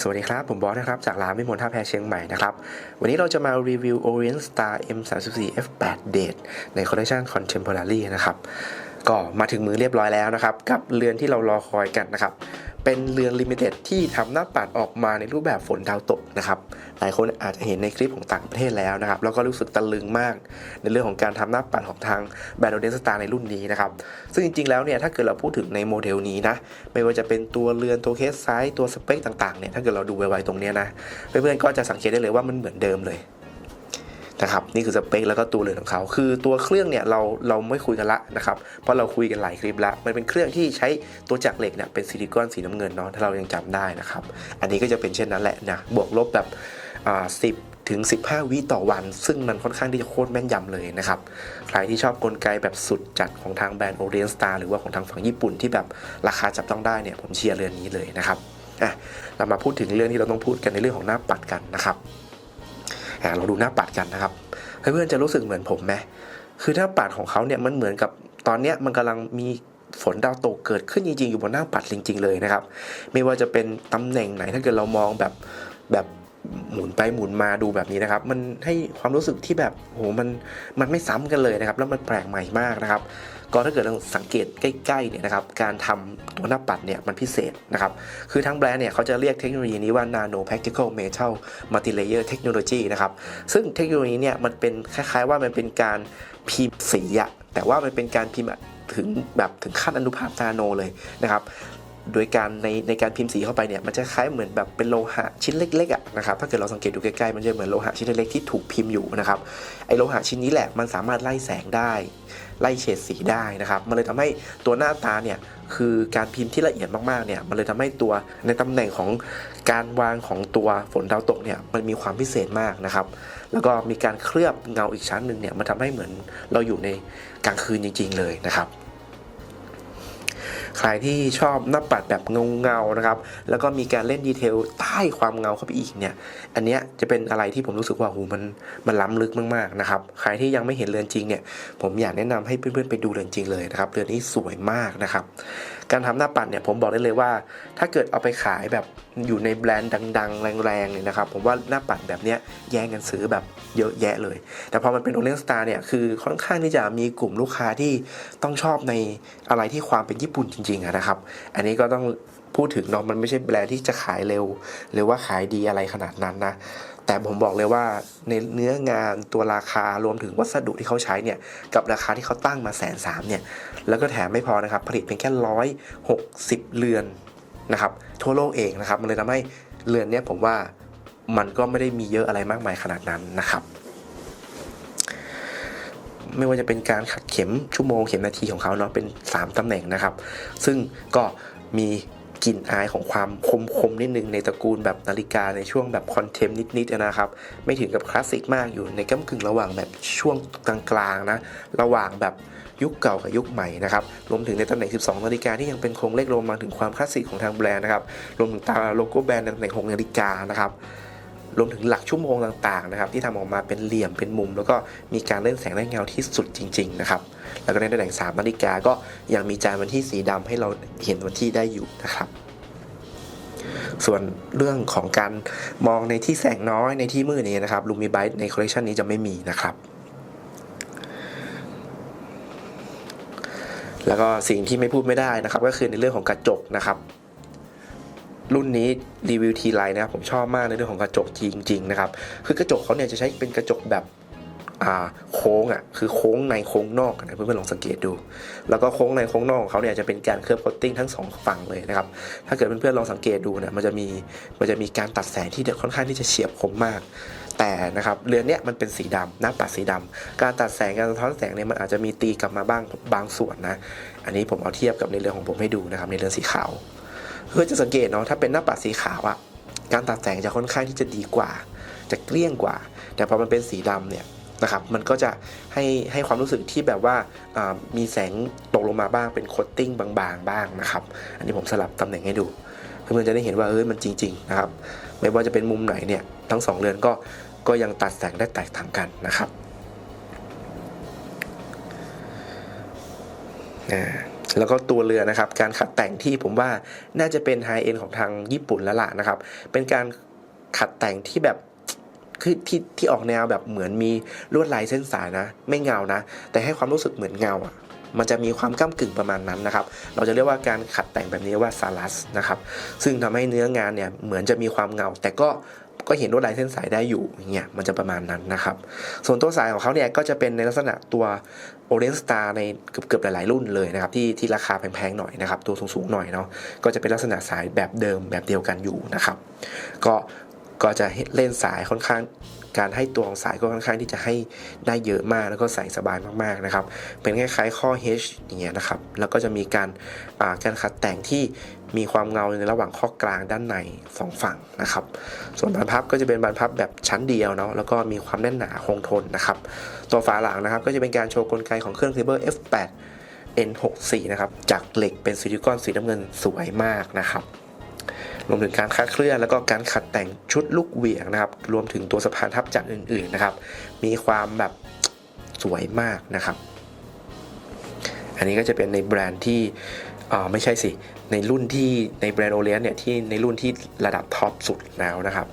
สวัสดีครับ ผมบอสนะครับ จากร้านวิมลท่าแพเชียงใหม่นะครับ วันนี้เราจะมารีวิว Orient Star M34 F8 Date ในคอลเลคชัน Contemporary นะครับ ก็มาถึงมือเรียบร้อยแล้วนะครับ กับเรือนที่เรารอคอยกันนะครับ เป็นเรือนลิมิเต็ดที่ทำหน้าปัดออกมาในรูปแบบฝนดาวตกนะครับหลายคนอาจจะเห็นในคลิปของต่างประเทศแล้วนะครับแล้วก็รู้สึกตะลึงมาก ในเรื่องของการทำหน้าปัดของทางแบรนด์โอเดนสตาร์ในรุ่นนี้นะครับซึ่งจริงๆแล้วเนี่ยถ้าเกิดเราพูดถึงในโมเดลนี้นะไม่ว่าจะเป็นตัวเรือนตัวเคสไซส์ตัวสเปคต่างๆเนี่ยถ้าเกิดเราดูไวๆตรงนี้นะเพื่อนๆก็จะสังเกตได้เลยว่ามันเหมือนเดิมเลย นะครับนี่คือสเปคแล้วก็ตัวเรือนของเขาคือตัวเครื่องเนี่ยเราเราไม่คุยกันละนะครับเพราะเราคุยกันหลายคลิปล้วมันเป็นเครื่องที่ใช้ตัวจักรเหล็กเนี่ยเป็นซิลิคอนสีน้ำเงินเนาะถ้าเรายังจำได้นะครับอันนี้ก็จะเป็นเช่นนั้นแหละนะบวกลบแบบสิบถึง 15 วิต่อวัน ซึ่งมันค่อนข้างที่จะโคตรแม่นยำเลยนะครับ ใครที่ชอบกลไกแบบสุดจัดของทางแบรนด์ Orient Star หรือว่าของทางฝั่งญี่ปุ่นที่แบบราคาจับต้องได้เนี่ยผมเชียร์เรือนนี้เลยนะครับอะเรามาพูดถึงเรื่องที่เราต้องพูดกันในเรื่องของหน้าปัดกันนะครับ อะเราดูหน้าปัดกันนะครับเพื่อนๆจะรู้สึกเหมือนผมไหมคือหน้าปัดของเขาเนี่ยมันเหมือนกับตอนเนี้ยมันกำลังมีฝนดาวตกเกิดขึ้นจริงๆ อยู่บนหน้าปัดจริง ๆ เลยนะครับ ไม่ว่าจะเป็นตำแหน่งไหนถ้าเกิดเรามองแบบแบบหมุนไปหมุนมาดูแบบนี้นะครับ มันให้ความรู้สึกที่แบบโหมันมันไม่ซ้ำกันเลยนะครับ แล้วมันแปลกใหม่มากนะครับ ก็ถ้าเกิดเราสังเกตใกล้ๆเนี่ยนะครับการทำตัวหน้าปัดเนี่ยมันพิเศษนะครับคือทั้งแบรนด์เนี่ยเขาจะเรียกเทคโนโลยีนี้ว่า Nano Particle Metal Multilayer Technology นะครับซึ่งเทคโนโลยีเนี่ยมันเป็นคล้ายๆว่ามันเป็นการพิมพ์สีอะแต่ว่ามันเป็นการพิมพ์ถึงแบบถึงขั้นอนุภาคนาโนเลยนะครับ โดยการในในการพิมพ์สีเข้าไปเนี่ยมันจะคล้ายเหมือนแบบเป็นโลหะชิ้นเล็กๆอะนะครับถ้าเกิดเราสังเกตดูใกล้ๆมันจะเหมือนโลหะชิ้นเล็กๆที่ถูกพิมพ์อยู่นะครับไอโลหะชิ้นนี้แหละมันสามารถไล่แสงได้ ไล่เฉดสีได้นะครับมันเลยทำให้ตัวหน้าตาเนี่ยคือการพิมพ์ที่ละเอียดมากๆเนี่ยมันเลยทำให้ตัวในตำแหน่งของการวางของตัวฝนดาวตกเนี่ยมันมีความพิเศษมากนะครับแล้วก็มีการเคลือบเงาอีกชั้นหนึ่งเนี่ยมันทำให้เหมือนเราอยู่ในกลางคืนจริง ๆ เลยนะครับ ใครที่ชอบหน้าปัดแบบเงาเงาๆนะครับ แล้วก็มีการเล่นดีเทลใต้ความเงาเข้าไปอีกเนี่ย อันเนี้ยจะเป็นอะไรที่ผมรู้สึกว่าหูมันมันล้ำลึกมากๆนะครับ ใครที่ยังไม่เห็นเรือนจริงเนี่ย ผมอยากแนะนำให้เพื่อนๆไปดูเรือนจริงเลยนะครับ เรือนนี้สวยมากนะครับ การทำหน้าปัดเนี่ยผมบอกได้เลยว่า ถ้าเกิดเอาไปขายแบบอยู่ในแบรนด์ดัง ๆ แรงๆเนี่ยนะครับผมว่าหน้าปัดแบบเนี้ยแย่งกันซื้อแบบเยอะแยะเลย แต่พอมันเป็นโอเลนสตาร์เนี่ยคือค่อนข้างที่จะมีกลุ่มลูกค้าที่ต้องชอบในอะไรที่ความเป็นญี่ปุ่นจริงๆนะครับ อันนี้ก็ต้องพูดถึงเนาะมันไม่ใช่แบรนด์ที่จะขายเร็ว หรือว่าขายดีอะไรขนาดนั้นนะ แต่ผมบอกเลยว่าในเนื้องานตัวราคารวมถึงวัสดุที่เขาใช้เนี่ยกับราคาที่เขาตั้งมาแสนสามเนี่ยแล้วก็แถมไม่พอนะครับ ผลิตเพียงแค่ร้อยหกสิบเรือนนะครับ ทั่วโลกเองนะครับ มันเลยทำให้เรือนเนี้ยผมว่ามันก็ไม่ได้มีเยอะอะไรมากมายขนาดนั้นนะครับ ไม่ว่าจะเป็นการขัดเข็มชั่วโมงเข็มนาทีของเขาเนาะเป็น 3ตำแหน่งนะครับ ซึ่งก็มี กลิ่นอายของความคมคมๆนิดนึงในตระกูลแบบนาฬิกาในช่วงแบบคอนเทมนิดๆนะครับ ไม่ถึงกับคลาสสิกมากอยู่ในก้ากึ่งระหว่างแบบช่วงกลางๆนะ ระหว่างแบบยุคเก่ากับยุคใหม่นะครับ รวมถึงในตำแหน่ง 12 นาฬิกาที่ยังเป็นโครงเลขรวมันถึงความคลาสสิกของทางแบรนด์นะครับ รวมถึงตาโลโก้แบรนด์ในตำแหน่ง 6 นาฬิกานะครับ รวมถึงหลักชั่วโมงต่างๆนะครับที่ทำออกมาเป็นเหลี่ยมเป็นมุม แล้วก็มีการเล่นแสงและเงาที่สุดจริง ๆ นะครับ แล้วก็ในตำแหน่ง3นาฬิกาก็ยังมีจานวันที่สีดำให้เราเห็นวันที่ได้อยู่นะครับส่วนเรื่องของการมองในที่แสงน้อยในที่มืดนี้นะครับลูมิไบต์ในคอลเลคชันนี้จะไม่มีนะครับ แล้วก็สิ่งที่ไม่พูดไม่ได้นะครับ ก็คือในเรื่องของกระจกนะครับ รุ่นนี้รีวิวทีไรนะครับผมชอบมากในเรื่องของกระจกจริงๆนะครับคือกระจกเขาเนี่ยจะใช้เป็นกระจกแบบโค้งอะคือโค้งในโค้งนอกนะเพื่อนๆลองสังเกตดู แล้วก็โค้งในโค้งนอกของเขาเนี่ยจะเป็นการเคลือบโคตติ้งทั้งสองฝั่งเลยนะครับถ้าเกิดเพื่อนๆลองสังเกตดูเนี่ยมันจะมีมันจะมีการตัดแสงที่ค่อนข้างที่จะเฉียบคมมาก แต่นะครับเรือนเนี้ยมันเป็นสีดำหน้าปัดสีดำการตัดแสงการสะท้อนแสงเนี่ยมันอาจจะมีตีกลับมาบ้างบางส่วนนะอันนี้ผมเอาเทียบกับในเรือนของผมให้ดูนะครับในเรือนสีขาว เพื่อจะสังเกตเนาะถ้าเป็นหน้าปัดสีขาวอะการตัดแสงจะค่อนข้างที่จะดีกว่า จะเกลี้ยงกว่า แต่พอมันเป็นสีดำเนี่ยนะครับมันก็จะให้ให้ความรู้สึกที่แบบว่ามีแสงตกลงมาบ้างเป็นโคตติ้งบางๆบ้างนะครับ อันนี้ผมสลับตำแหน่งให้ดูเพื่อนๆจะได้เห็นว่าเออมันจริงๆนะครับไม่ว่าจะเป็นมุมไหนเนี่ยทั้งสองเรือนก็ก็ยังตัดแสงได้แตกต่างกันนะครับ อ่า แล้วก็ตัวเรือนะครับ การขัดแต่งที่ผมว่าน่าจะเป็นไฮเอ็นของทางญี่ปุ่นแล้วล่ะนะครับ เป็นการขัดแต่งที่แบบคือที่ที่ออกแนวแบบเหมือนมีลวดลายเส้นสายนะ ไม่เงานะ แต่ให้ความรู้สึกเหมือนเงาอะมันจะมีความก้ากึ่งประมาณนั้นนะครับ เราจะเรียกว่าการขัดแต่งแบบนี้ว่าซาลัสนะครับ ซึ่งทำให้เนื้องานเนี่ยเหมือนจะมีความเงา แต่ก็ ก็เห็นลวดลายเส้นสายได้อยู่อย่างเงี้ยมันจะประมาณนั้นนะครับ ส่วนตัวสายของเขาเนี่ยก็จะเป็นในลักษณะตัวโอเรนสตาร์ในเกือบเกือบหลาย ๆ รุ่นเลยนะครับที่ที่ราคาแพง ๆ หน่อยนะครับ ตัวสูง ๆ หน่อยเนาะก็จะเป็นลักษณะสายแบบเดิมแบบเดียวกันอยู่นะครับ ก็ก็จะเล่นสายค่อนข้าง การให้ตัวของสายก็ค่อนข้างที่จะให้ได้เยอะมากแล้วก็ใส่สบายมากๆนะครับ เป็นคล้ายๆข้อ H อย่างเงี้ยนะครับ แล้วก็จะมีการการขัดแต่งที่มีความเงาในระหว่างข้อกลางด้านในสองฝั่งนะครับ ส่วนบานพับก็จะเป็นบานพับแบบชั้นเดียวเนาะ แล้วก็มีความแน่นหนาคงทนนะครับ ตัวฝาหลังนะครับก็จะเป็นการโชว์กลไกของเครื่อง Saber F8 N64 นะครับ จากเหล็กเป็นซิลิคอนสีน้ำเงินสวยมากนะครับ รวมถึงการคัดเคลื่อนแล้วก็การขัดแต่งชุดลูกเหวี่ยงนะครับ รวมถึงตัวสะพานทับจากอื่น ๆนะครับ มีความแบบสวยมากนะครับ อันนี้ก็จะเป็นในแบรนด์ที่อ่าไม่ใช่สิ ในรุ่นที่ในแบรนด์โอเลียนเนี่ยที่ในรุ่นที่ระดับท็อปสุดแล้วนะครับ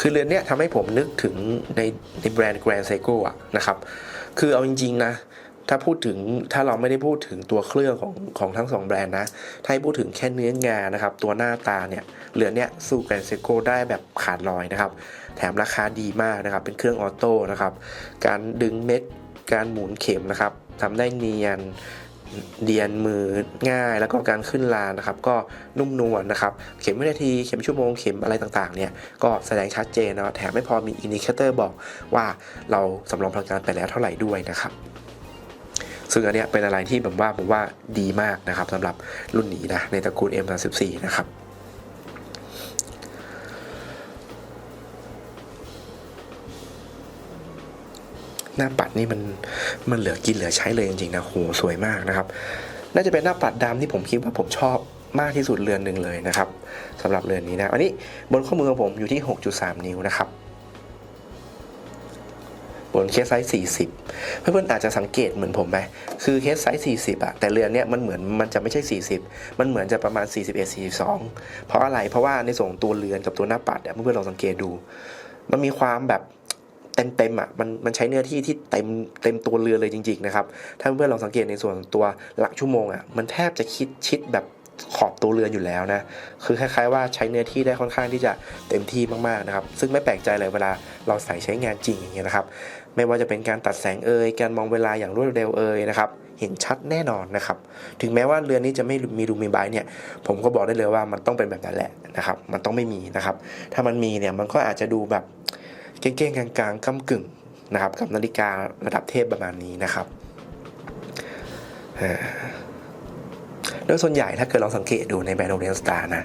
คือเรือนเนี้ยทำให้ผมนึกถึงในในแบรนด์ Grand Seiko อะนะครับ คือเอาจริง ๆ นะ ถ้าพูดถึงถ้าเราไม่ได้พูดถึงตัวเครื่องของของทั้งสองแบรนด์นะ ถ้าพูดถึงแค่เนื้องานนะครับ ตัวหน้าตาเนี่ยเรือเนี้ยสู้แกรนเซโกได้แบบขาดลอยนะครับ แถมราคาดีมากนะครับ เป็นเครื่องออโต้นะครับ การดึงเม็ด การหมุนเข็มนะครับทำได้เนียนเดียนมือง่าย แล้วก็การขึ้นลานนะครับ ก็นุ่มนวลนะครับ เข็มวินาทีเข็มชั่วโมงเข็มอะไรต่างๆเนี่ยก็แสดงชัดเจนนะแถมไม่พอมีอินดิเคเตอร์บอกว่าเราสำรองพลังงานไปแล้วเท่าไหร่ด้วยนะครับ ซึ่งอันเนี้ยเป็นอะไรที่ผมว่าผมว่าดีมากนะครับสำหรับรุ่นนี้นะในตระกูล M34 นะครับหน้าปัดนี่มันมันเหลือกินเหลือใช้เลยจริงๆนะโหสวยมากนะครับ น่าจะเป็นหน้าปัดดำที่ผมคิดว่าผมชอบมากที่สุดเรือนหนึ่งเลยนะครับสำหรับเรือนนี้นะอันนี้บนข้อมือของผมอยู่ที่ 6.3 นิ้วนะครับ นเคสไซส์40 เพื่อนๆอาจจะสังเกตเหมือนผมไหมคือเคสไซส์40อะแต่เรือนเนี้ยมันเหมือนมันจะไม่ใช่ 40 มันเหมือนจะประมาณ 41 42 เพราะอะไร เพราะว่าในส่วนของตัวเรือนกับตัวหน้าปัดเนี่ยเพื่อนๆลองสังเกตดู มันมีความแบบเต็มเต็มๆอะมันมันใช้เนื้อที่ที่เต็มเต็มตัวเรือเลยจริง ๆ นะครับ ถ้าเพื่อนๆลองสังเกตในส่วนตัวหลักชั่วโมงอะมันแทบจะคิดชิดแบบ ขอบตัวเรืออยู่แล้วนะ คือคล้ายๆว่าใช้เนื้อที่ได้ค่อนข้างที่จะเต็มที่มากๆนะครับ ซึ่งไม่แปลกใจเลยเวลาเราใส่ใช้งานจริงอย่างเงี้ยนะครับ ไม่ว่าจะเป็นการตัดแสงเอ่ย การมองเวลาอย่างรวดเร็วเอ่ยนะครับ เห็นชัดแน่นอนนะครับ ถึงแม้ว่าเรือนนี้จะไม่มีดูมีบายเนี่ย ผมก็บอกได้เลยว่ามันต้องเป็นแบบนั้นแหละนะครับ มันต้องไม่มีนะครับ ถ้ามันมีเนี่ยมันก็อาจจะดูแบบเก้งๆกลางๆก้ากึ่งนะครับ กับนาฬิการะดับเทพประมาณนี้นะครับ โดยส่วนใหญ่ถ้าเกิดเราสังเกตดูในแบรนด์โอเรียนสตาร์นะ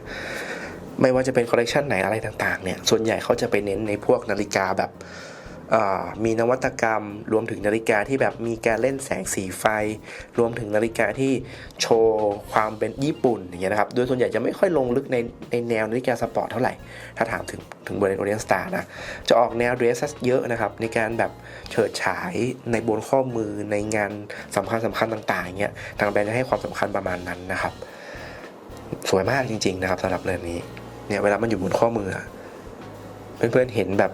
ไม่ว่าจะเป็นคอลเลกชันไหนอะไรต่างๆเนี่ยส่วนใหญ่เขาจะไปเน้นในพวกนาฬิกาแบบ มีนวัตกรรม รวมถึงนาฬิกาที่แบบมีการเล่นแสงสีไฟ รวมถึงนาฬิกาที่โชว์ความเป็นญี่ปุ่นอย่างเงี้ยนะครับ โดยส่วนใหญ่จะไม่ค่อยลงลึกในในแนวนาฬิกาสปอร์ตเท่าไหร่ ถ้าถามถึงถึงบริเวณโอเรียนสตาร์นะ จะออกแนวเดรสเยอะนะครับ ในการแบบเฉิดฉายในบนข้อมือในงานสำคัญสำคัญต่างๆเงี้ย ทางแบรนด์จะให้ความสำคัญประมาณนั้นนะครับ สวยมากจริงๆนะครับสำหรับเรือนนี้ เนี่ยเวลามันอยู่บนข้อมือเพื่อนๆเห็นแบบ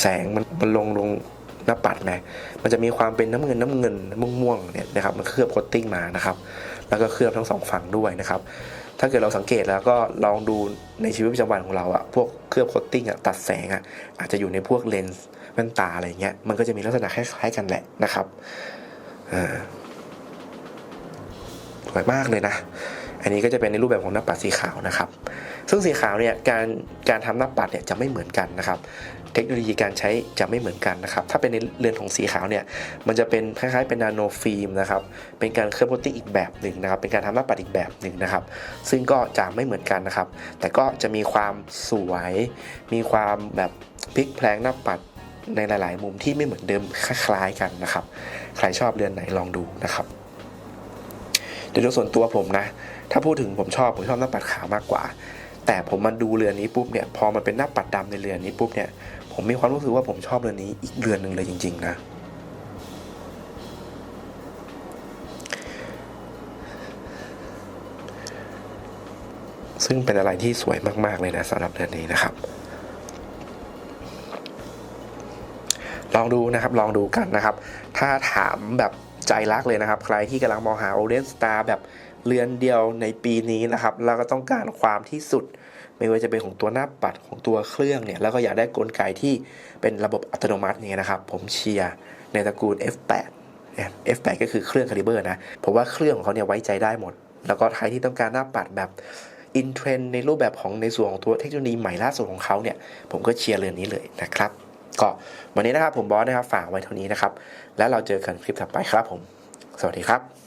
แสงมันมันลงลงหน้าปัดไหมมันจะมีความเป็นน้ำเงินน้ำเงินม่วงๆเนี่ยนะครับมันเคลือบโคตติ้งมานะครับแล้วก็เคลือบทั้งสองฝั่งด้วยนะครับถ้าเกิดเราสังเกตแล้วก็ลองดูในชีวิตประจำวันของเราอะพวกเคลือบโคตติ้งอะตัดแสงอะอาจจะอยู่ในพวกเลนส์แว่นตาอะไรเงี้ยมันก็จะมีลักษณะคล้ายๆกันแหละนะครับอ่าสวยมากเลยนะ อันนี้ก็จะเป็นในรูปแบบของหน้าปัดสีขาวนะครับ ซึ่งสีขาวเนี่ยการการทำหน้าปัดเนี่ยจะไม่เหมือนกันนะครับ เทคโนโลยีการใช้จะไม่เหมือนกันนะครับ ถ้าเป็นในเรือนของสีขาวเนี่ยมันจะเป็นคล้ายๆเป็นนาโนฟิล์มนะครับ เป็นการเคลือบโคตติ้งอีกแบบหนึ่งนะครับ เป็นการทำหน้าปัดอีกแบบหนึ่งนะครับ ซึ่งก็จะไม่เหมือนกันนะครับ แต่ก็จะมีความสวย มีความแบบพลิกแพลงหน้าปัดในหลาย ๆ มุมที่ไม่เหมือนเดิมคล้ายๆกันนะครับ ใครชอบเรือนไหนลองดูนะครับ แต่โดยส่วนตัวผมนะ ถ้าพูดถึงผมชอบผมชอบหน้าปัดขาวมากกว่า แต่ผมมาดูเรือนี้ปุ๊บเนี่ยพอมันเป็นหน้าปัดดำในเรือนี้ปุ๊บเนี่ยผมมีความรู้สึกว่าผมชอบเรือนี้อีกเรือนหนึ่งเลยจริง ๆ นะซึ่งเป็นอะไรที่สวยมากๆเลยนะสำหรับเรือนนี้นะครับ ลองดูนะครับลองดูกันนะครับ ถ้าถามแบบ ใจรักเลยนะครับ ใครที่กำลังมองหา Orient Star แบบเรือนเดียวในปีนี้นะครับแล้วก็ต้องการความที่สุด ไม่ว่าจะเป็นของตัวหน้าปัดของตัวเครื่องเนี่ย แล้วก็อยากได้กลไกที่เป็นระบบอัตโนมัติเนี่ยนะครับ ผมเชียร์ในตระกูล F8 F8 ก็คือเครื่องคาลิเบอร์นะ ผมว่าเครื่องของเขาเนี่ยไว้ใจได้หมด แล้วก็ใครที่ต้องการหน้าปัดแบบอินเทรนในรูปแบบของในส่วนของตัวเทคโนโลยีใหม่ล่าสุดของเขาเนี่ย ผมก็เชียร์เรือนนี้เลยนะครับ ก็วันนี้นะครับผมบอสนะครับฝากไว้เท่านี้นะครับ แล้วเราเจอกันคลิปถัดไปครับผม สวัสดีครับ